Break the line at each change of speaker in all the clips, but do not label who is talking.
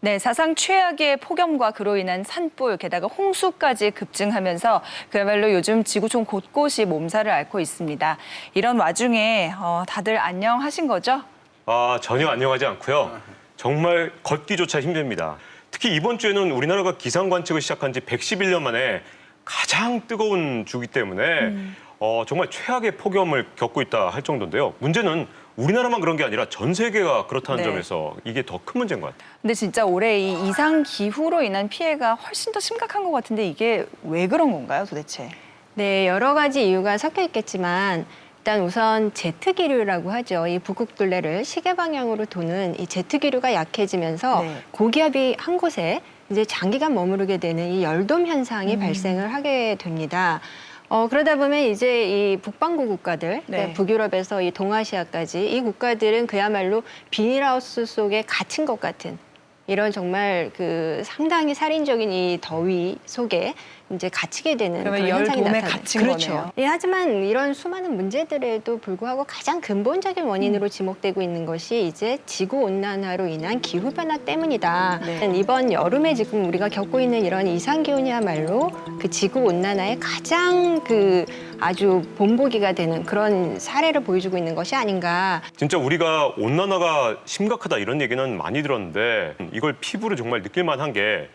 네, 사상 최악의 폭염과 그로 인한 산불, 게다가 홍수까지 급증하면서 그야말로 요즘 지구촌 곳곳이 몸살을 앓고 있습니다. 이런 와중에 어, 다들 안녕하신 거죠?
아, 전혀 안녕하지 않고요. 정말 걷기조차 힘듭니다. 특히 이번 주에는 우리나라가 기상 관측을 시작한 지 111년 만에 가장 뜨거운 주기 때문에 어, 정말 최악의 폭염을 겪고 있다 할 정도인데요. 문제는 우리나라만 그런 게 아니라 전 세계가 그렇다는
네.
점에서 이게 더 큰 문제인 것 같아요.
근데 진짜 올해 이 이상 기후로 인한 피해가 훨씬 더 심각한 것 같은데 이게 왜 그런 건가요, 도대체?
네, 여러 가지 이유가 섞여 있겠지만 일단 우선 제트 기류라고 하죠. 이 북극 둘레를 시계 방향으로 도는 이 제트 기류가 약해지면서
네.
고기압이 한 곳에 이제 장기간 머무르게 되는 이 열돔 현상이
음.
발생을 하게 됩니다. 어, 그러다 보면 이제 이 북반구 국가들,
네.
그러니까 북유럽에서 이 동아시아까지 이 국가들은 그야말로 비닐하우스 속에 갇힌 것 같은 이런 정말 그 상당히 살인적인 이 더위 속에 이제 갇히게 되는
그러면
그런 현상이
열돔에
나타나요.
갇힌
그렇죠.
거네요.
예, 하지만 이런 수많은 문제들에도 불구하고 가장 근본적인 원인으로
음.
지목되고 있는 것이 이제 지구 온난화로 인한 기후 변화 때문이다.
네.
이번 여름에 지금 우리가 겪고 있는 이런 이상 기온이야말로 그 지구 온난화의 가장 그 아주 본보기가 되는 그런 사례를 보여주고 있는 것이 아닌가.
진짜 우리가 온난화가 심각하다 이런 얘기는 많이 들었는데 이걸 피부로 정말 느낄 만한 게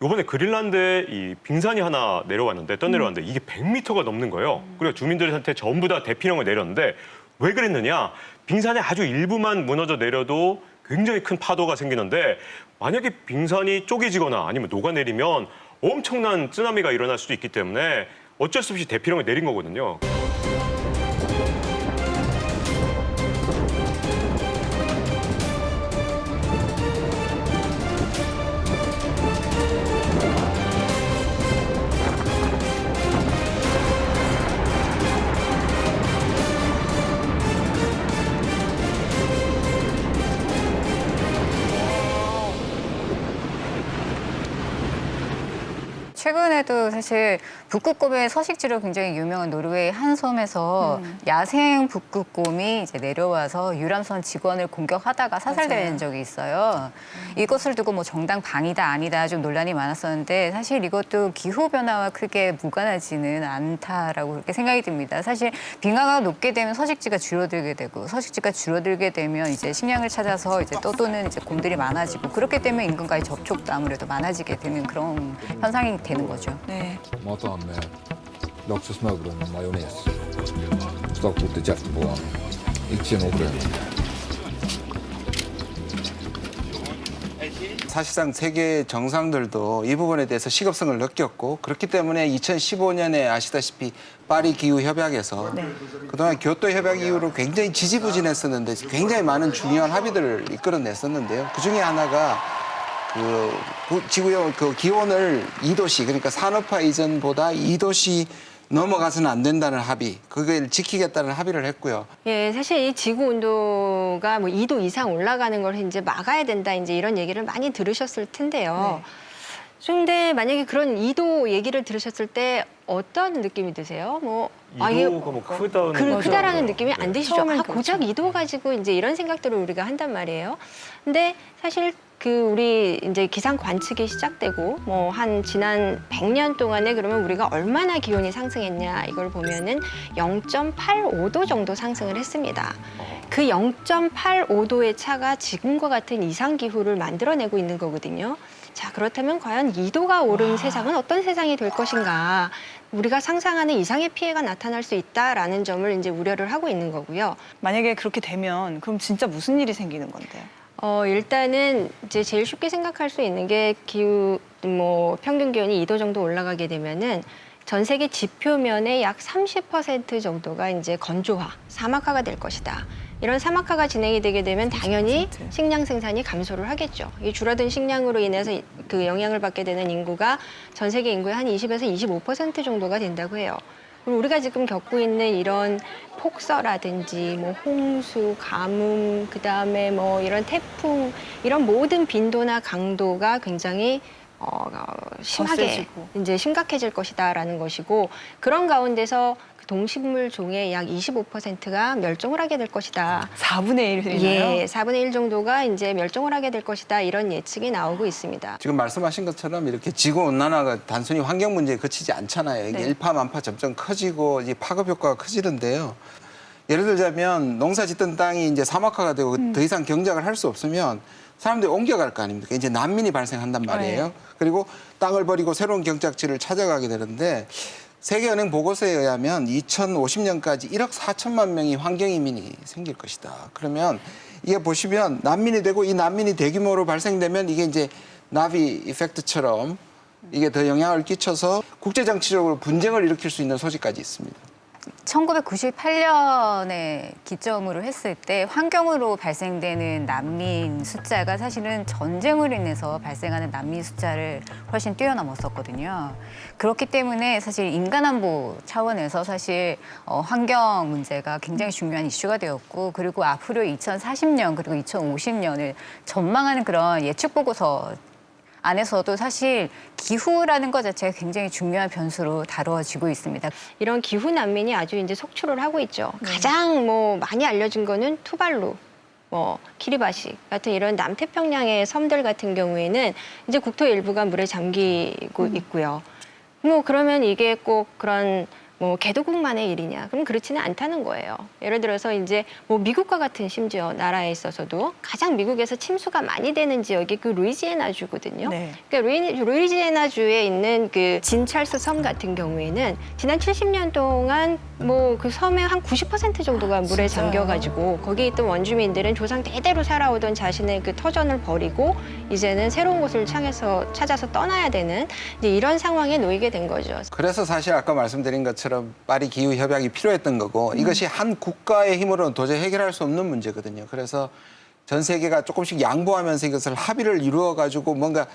이번에 그린란드에 이 빙산이 하나 내려왔는데 떠내려왔는데 이게 100m가 넘는 거예요. 그리고 주민들한테 전부 다 대피령을 내렸는데 왜 그랬느냐? 빙산의 아주 일부만 무너져 내려도 굉장히 큰 파도가 생기는데 만약에 빙산이 쪼개지거나 아니면 녹아내리면 엄청난 쓰나미가 일어날 수도 있기 때문에 어쩔 수 없이 대피령을 내린 거거든요.
최근에도 사실 북극곰의 서식지로 굉장히 유명한 노르웨이 한 섬에서 야생 북극곰이 이제 내려와서 유람선 직원을 공격하다가 사살된
맞아요.
적이 있어요. 이것을 두고 뭐 정당 방위다 아니다 좀 논란이 많았었는데 사실 이것도 기후 변화와 크게 무관하지는 않다라고 그렇게 생각이 듭니다. 사실 빙하가 높게 되면 서식지가 줄어들게 되고 서식지가 줄어들게 되면 이제 식량을 찾아서 이제 떠도는 이제 곰들이 많아지고 그렇게 되면 인간과의 접촉도 아무래도 많아지게 되는 그런 현상이 되는 거죠.
네.
Matar med laksesmørbrød med majones. Stakk ut i kjeften på han. Ikke noe problem.
사실상 세계 정상들도 이 부분에 대해서 시급성을 느꼈고 그렇기 때문에 2015년에 아시다시피 파리 기후 협약에서 그동안 교토 협약 이후로 굉장히 지지부진했었는데 굉장히 많은 중요한 합의들을 이끌어냈었는데요. 그 중에 하나가 그 구- 지구의 그 기온을 2도씨 그러니까 산업화 이전보다 2도씨 넘어가서는 안 된다는 합의, 그걸 지키겠다는 합의를 했고요.
예, 사실 이 지구 온도가 뭐 2도 이상 올라가는 걸 이제 막아야 된다 이제 이런 얘기를 많이 들으셨을 텐데요. 근데 만약에 그런 2도 얘기를 들으셨을 때 어떤 느낌이 드세요? 뭐
이도가 뭐 크다는
그. 크다라는 느낌이 안 드시죠? 아, 고작
그렇죠.
2도 가지고 이제 이런 생각들을 우리가 한단 말이에요. 근데 사실 그 우리 이제 기상 관측이 시작되고 뭐 한 지난 100년 동안에 그러면 우리가 얼마나 기온이 상승했냐 이걸 보면은 0.85도 정도 상승을 했습니다. 그 0.85도의 차가 지금과 같은 이상 기후를 만들어내고 있는 거거든요. 자, 그렇다면 과연 2도가 오른 세상은 어떤 세상이 될 것인가? 우리가 상상하는 이상의 피해가 나타날 수 있다라는 점을 이제 우려를 하고 있는 거고요.
만약에 그렇게 되면 그럼 진짜 무슨 일이 생기는 건데요?
어, 일단은 이제 제일 쉽게 생각할 수 있는 게 기후 뭐 평균 기온이 2도 정도 올라가게 되면은 전 세계 지표면의 약 30% 정도가 이제 건조화, 사막화가 될 것이다. 이런 사막화가 진행이 되게 되면 당연히
30%.
식량 생산이 감소를 하겠죠. 이 줄어든 식량으로 인해서 이- 그 영향을 받게 되는 인구가 전 세계 인구의 한 20에서 25% 정도가 된다고 해요. 그리고 우리가 지금 겪고 있는 이런 폭설라든지 뭐 홍수, 가뭄, 그다음에 뭐 이런 태풍 이런 모든 빈도나 강도가 굉장히 어, 어, 심하게
세지고.
이제 심각해질 것이다라는 것이고 그런 가운데서 그 동식물 종의 약 25%가 멸종을 하게 될 것이다.
4분의 1이나요?
예, 4분의 1 정도가 이제 멸종을 하게 될 것이다. 이런 예측이 나오고 있습니다.
지금 말씀하신 것처럼 이렇게 지구 온난화가 단순히 환경 문제에 그치지 않잖아요. 이게
네.
일파만파 점점 커지고 이 파급 효과가 커지는데요. 예를 들자면 농사 짓던 땅이 이제 사막화가 되고 더 이상 경작을 할 수 없으면 사람들이 옮겨갈 거 아닙니까? 이제 난민이 발생한단 말이에요.
네.
그리고 땅을 버리고 새로운 경작지를 찾아가게 되는데 세계은행 보고서에 의하면 2050년까지 1억 4천만 명이 환경 이민이 생길 것이다. 그러면 이게 보시면 난민이 되고 이 난민이 대규모로 발생되면 이게 이제 나비 이펙트처럼 이게 더 영향을 끼쳐서 국제 정치적으로 분쟁을 일으킬 수 있는 소지까지 있습니다.
1998년에 기점으로 했을 때 환경으로 발생되는 난민 숫자가 사실은 전쟁으로 인해서 발생하는 난민 숫자를 훨씬 뛰어넘었었거든요. 그렇기 때문에 사실 인간안보 차원에서 사실 어, 환경 문제가 굉장히 중요한 이슈가 되었고 그리고 앞으로 2040년 그리고 2050년을 전망하는 그런 예측 보고서 안에서도 사실 기후라는 것 자체가 굉장히 중요한 변수로 다루어지고 있습니다.
이런 기후 난민이 아주 이제 속출을 하고 있죠. 가장 뭐 많이 알려진 거는 투발루. 뭐 키리바시 같은 이런 남태평양의 섬들 같은 경우에는 이제 국토 일부가 물에 잠기고 있고요. 뭐 그러면 이게 꼭 그런 뭐 개도국만의 일이냐? 그럼 그렇지는 않다는 거예요. 예를 들어서 이제 뭐 미국과 같은 심지어 나라에 있어서도 가장 미국에서 침수가 많이 되는 지역이 그 루이지애나주거든요.
네.
그러니까 루이, 루이지애나주에 있는 그 진찰스 섬 같은 경우에는 지난 70년 동안 뭐 그 섬의 한 90% 정도가 물에
진짜요?
잠겨가지고 거기 있던 원주민들은 조상 대대로 살아오던 자신의 그 터전을 버리고 이제는 새로운 곳을 창해서 찾아서 떠나야 되는 이제 이런 상황에 놓이게 된 거죠.
그래서 사실 아까 말씀드린 것처럼 파리 기후 협약이 필요했던 거고 이것이 한 국가의 힘으로는 도저히 해결할 수 없는 문제거든요. 그래서 전 세계가 조금씩 양보하면서 이것을 합의를 이루어 가지고 뭔가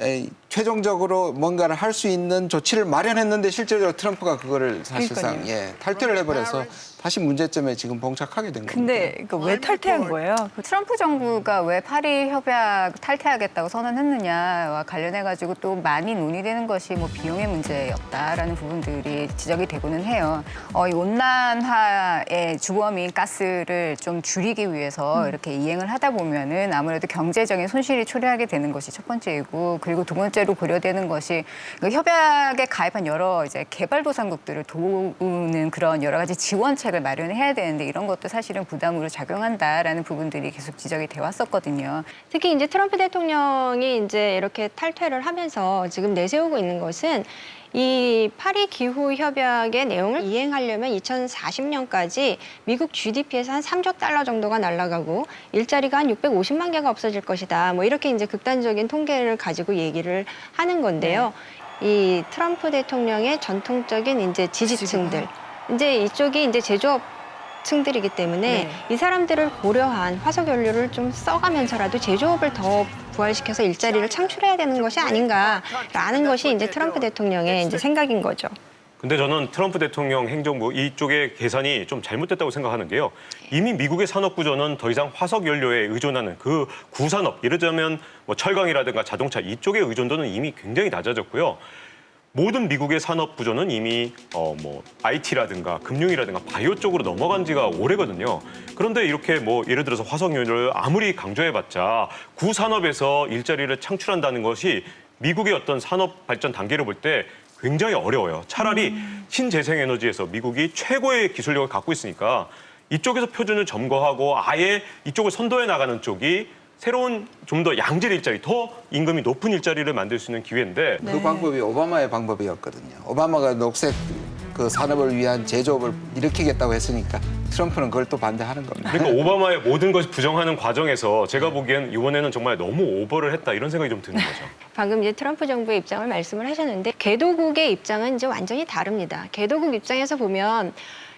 에이, 최종적으로 뭔가를 할 수 있는 조치를 마련했는데 실제로 트럼프가 그거를 사실상 예, 탈퇴를 해버려서 다시 문제점에 지금 봉착하게 된 겁니다.
근데 왜 탈퇴한 거예요? 그
트럼프 정부가 왜 파리 협약 탈퇴하겠다고 선언했느냐와 관련해 가지고 또 많이 논의되는 것이 뭐 비용의 문제였다라는 부분들이 지적이 되고는 해요. 어, 이 온난화의 주범인 가스를 좀 줄이기 위해서 이렇게 이행을 하다 보면은 아무래도 경제적인 손실이 초래하게 되는 것이 첫 번째이고 그리고 두 번째로 고려되는 것이 그 협약에 가입한 여러 이제 개발도상국들을 도우는 그런 여러 가지 지원책 을 마련해야 되는데 이런 것도 사실은 부담으로 작용한다라는 부분들이 계속 지적이 돼 왔었거든요.
특히 이제 트럼프 대통령이 이제 이렇게 탈퇴를 하면서 지금 내세우고 있는 것은 이 파리 기후 협약의 내용을 이행하려면 2040년까지 미국 GDP에서 한 3조 달러 정도가 날아가고 일자리가 한 650만 개가 없어질 것이다. 뭐 이렇게 이제 극단적인 통계를 가지고 얘기를 하는 건데요. 이 트럼프 대통령의 전통적인 이제 지지층들 이제 이쪽이 이제 제조업 층들이기 때문에
네.
이 사람들을 고려한 화석 연료를 좀 써가면서라도 제조업을 더 부활시켜서 일자리를 창출해야 되는 것이 아닌가라는 것이 이제 트럼프 대통령의 이제 생각인 거죠.
근데 저는 트럼프 대통령 행정부 이쪽의 계산이 좀 잘못됐다고 생각하는 게요. 이미 미국의 산업 구조는 더 이상 화석 연료에 의존하는 그 구산업, 예를 들면 뭐 철강이라든가 자동차 이쪽의 의존도는 이미 굉장히 낮아졌고요. 모든 미국의 산업 구조는 이미 어 뭐 IT라든가 금융이라든가 바이오 쪽으로 넘어간 지가 오래거든요. 그런데 이렇게 뭐 예를 들어서 화석 연료를 아무리 강조해봤자 구산업에서 일자리를 창출한다는 것이 미국의 어떤 산업 발전 단계를 볼 때 굉장히 어려워요. 차라리 신재생 에너지에서 미국이 최고의 기술력을 갖고 있으니까 이쪽에서 표준을 점거하고 아예 이쪽을 선도해 나가는 쪽이 새로운 좀 더 양질 일자리, 더 임금이 높은 일자리를 만들 수 있는 기회인데
그 방법이 오바마의 방법이었거든요. 오바마가 녹색 그 산업을 위한 제조업을 일으키겠다고 했으니까 트럼프는 그걸 또 반대하는 겁니다.
그러니까 오바마의 모든 것을 부정하는 과정에서 제가 보기엔 이번에는 정말 너무 오버를 했다 이런 생각이 좀 드는 거죠.
방금 이제 트럼프 정부의 입장을 말씀을 하셨는데 개도국의 입장은 이제 완전히 다릅니다. 개도국 입장에서 보면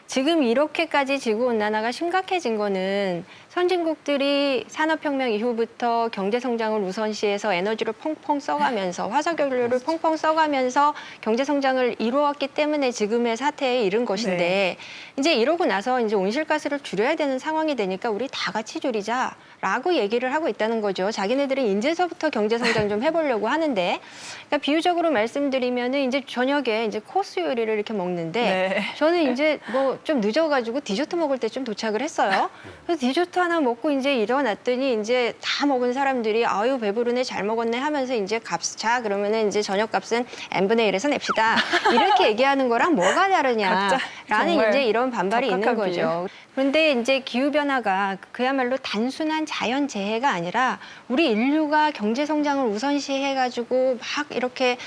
지금 이렇게까지 지구 온난화가 심각해진 거는 선진국들이 산업혁명 이후부터 경제 성장을 우선시해서 에너지를 펑펑 써가면서 화석연료를 펑펑 써가면서 경제 성장을 이루었기 때문에 지금의 사태에 이른 것인데
네.
이제 이러고 나서 이제 온실가스를 줄여야 되는 상황이 되니까 우리 다 같이 줄이자라고 얘기를 하고 있다는 거죠. 자기네들은 이제서부터 경제 성장 좀 해보려고 하는데 그러니까 비유적으로 말씀드리면은 이제 저녁에 이제 코스 요리를 이렇게 먹는데
네.
저는 이제 뭐 좀 늦어가지고 디저트 먹을 때 좀 도착을 했어요. 그래서 디저트 하나 먹고 이제 일어났더니 이제 다 먹은 사람들이 아유 배부르네 잘 먹었네 하면서 이제 값자 그러면은 이제 저녁 값은 n 분의 1에서 냅시다 이렇게 얘기하는 거랑 뭐가 다르냐라는 이제 이런 반발이 있는 거죠. 그런데 이제 기후 변화가 그야말로 단순한 자연 재해가 아니라 우리 인류가 경제 성장을 우선시해 가지고 막 이렇게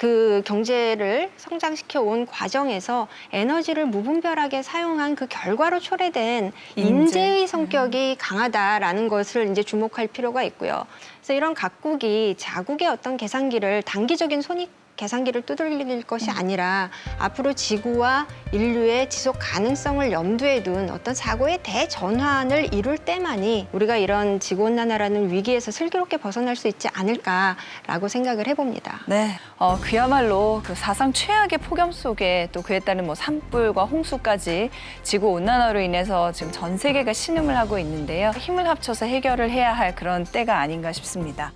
그 경제를 성장시켜 온 과정에서 에너지를 무분별하게 사용한 그 결과로 초래된
인재.
인재 의 성격이 강하다라는 것을 이제 주목할 필요가 있고요. 그래서 이런 각국이 자국의 어떤 계산기를 단기적인 손익 계산기를 두들길 것이 아니라 앞으로 지구와 인류의 지속 가능성을 염두에 둔 어떤 사고의 대전환을 이룰 때만이 우리가 이런 지구온난화라는 위기에서 슬기롭게 벗어날 수 있지 않을까라고 생각을 해봅니다.
네, 어, 그야말로 그 사상 최악의 폭염 속에 또 그에 따른 뭐 산불과 홍수까지 지구 온난화로 인해서 지금 전 세계가 신음을 하고 있는데요. 힘을 합쳐서 해결을 해야 할 그런 때가 아닌가 싶습니다.